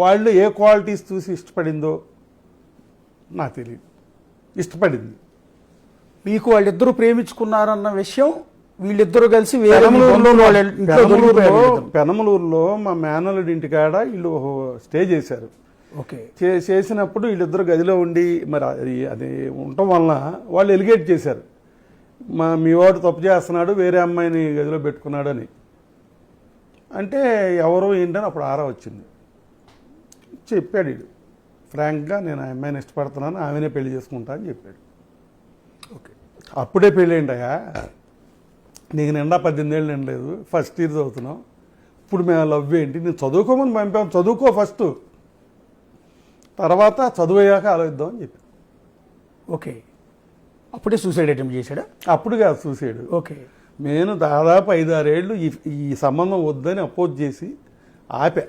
వాళ్ళు ఏ క్వాలిటీస్ చూసి ఇష్టపడిందో నాకు తెలియదు ఇష్టపడింది. మీకు వాళ్ళిద్దరూ ప్రేమించుకున్నారన్న విషయం వీళ్ళిద్దరూ కలిసి పెనమలూరులో మా మేనల్లుడి ఇంటికాడ వీళ్ళు స్టే చేశారు. ఓకే. చేసినప్పుడు వీళ్ళిద్దరు గదిలో ఉండి మరి అది అది ఉండటం వలన వాళ్ళు ఎలిగేట్ చేశారు. మా మీ వాడు తప్పు చేస్తున్నాడు వేరే అమ్మాయిని గదిలో పెట్టుకున్నాడు అని అంటే ఎవరు ఏంటని అప్పుడు ఆరా వచ్చింది. చెప్పాడు వీడు. ఫ్రాంక్గా నేను ఆ అమ్మాయిని ఇష్టపడుతున్నాను ఆమెనే పెళ్ళి చేసుకుంటా అని చెప్పాడు. ఓకే. అప్పుడే పెళ్ళేంటయా నీకు నిండా పద్దెనిమిది ఏళ్ళు నిండలేదు ఫస్ట్ ఇయర్ చదువుతున్నావు. ఇప్పుడు మేము లవ్ ఏంటి? నేను చదువుకోమని పంపాము చదువుకో ఫస్ట్ తర్వాత చదువు అయ్యాక ఆలోచిద్దాం అని చెప్పి ఓకే. అప్పుడే సూసైడ్ అటెంప్ట్ చేశాడా? అప్పుడు కాదు చూసాడు ఓకే. నేను దాదాపు ఐదారేళ్ళు ఈ ఈ సంబంధం వద్దని అపోజ్ చేసి ఆపా.